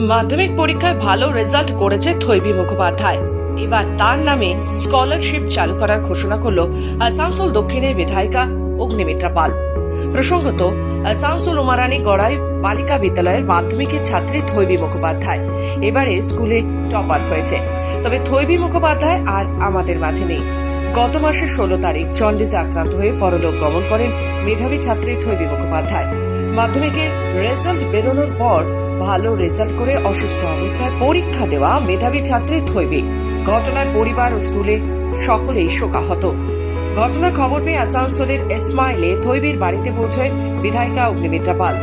মাধ্যমিক পরীক্ষায় ভালো রেজাল্ট করেছে থৈবী মুখোপাধ্যায়। এবার তার নামে স্কলারশিপ চালু করার ঘোষণা করল আসানসোল দক্ষিণের বিধায়িকা অগ্নিমিত্রা পাল। প্রসঙ্গত, আসানসোল উমারানি গড়াই বালিকা বিদ্যালয়ের মাধ্যমিকের ছাত্রী থৈবী মুখোপাধ্যায়। এবারে স্কুলে টপার হয়েছে। তবে থৈবী মুখোপাধ্যায় আর আমাদের মাঝে নেই। গত মাসের ষোলো তারিখ জন্ডিসে আক্রান্ত হয়ে পরলোক গমন করেন মেধাবী ছাত্রী থৈবী মুখোপাধ্যায়। মাধ্যমিকে রেজাল্ট বেরোনোর পর ভালো রেজাল্ট করে অসুস্থ অবস্থায় পরীক্ষা দেওয়া মেধাবী ছাত্রী থৈবী ঘটনায় পরিবার ও স্কুলে সকলেই শোকাহত। ঘটনার খবর পেয়ে আসানসোলের এসমাইলে থৈবীর বাড়িতে পৌঁছয় বিধায়িকা অগ্নিমিত্রা পাল।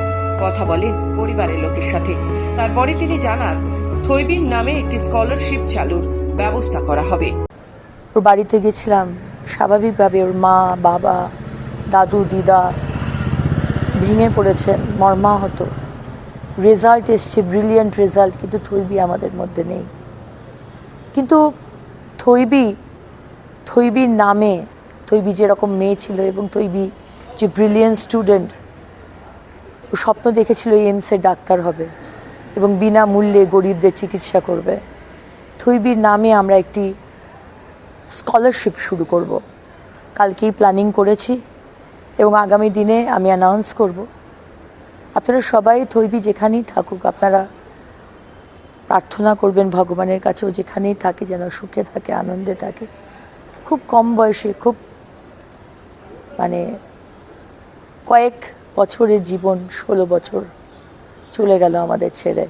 কথা বলেন পরিবারের লোকের সাথে। তারপরে তিনি জানান থৈবীর নামে একটি স্কলারশিপ চালুর ব্যবস্থা করা হবে। ওর বাড়িতে গেছিলাম। স্বাভাবিকভাবে ওর মা, বাবা, দাদু, দিদা ভেঙে পড়েছেন মর্মাহত। রেজাল্ট এসছে ব্রিলিয়ান্ট রেজাল্ট কিন্তু থইবি আমাদের মধ্যে নেই। কিন্তু থইবি, থইবির নামে থইবি যেরকম মেয়ে ছিল এবং থইবি যে ব্রিলিয়ান্ট স্টুডেন্ট ও স্বপ্ন দেখেছিল এইমসের ডাক্তার হবে এবং বিনামূল্যে গরিবদের চিকিৎসা করবে। থইবির নামে আমরা একটি স্কলারশিপ শুরু করব। কালকেই প্ল্যানিং করেছি এবং আগামী দিনে আমি অ্যানাউন্স করব। আপনারা সবাই থইবি যেখানেই থাকুক, আপনারা প্রার্থনা করবেন ভগবানের কাছেও যেখানেই থাকে যেন সুখে থাকে, আনন্দে থাকে। খুব কম বয়সে, খুব মানে কয়েক বছরের জীবন, ষোলো বছর চলে গেল আমাদের ছেড়ে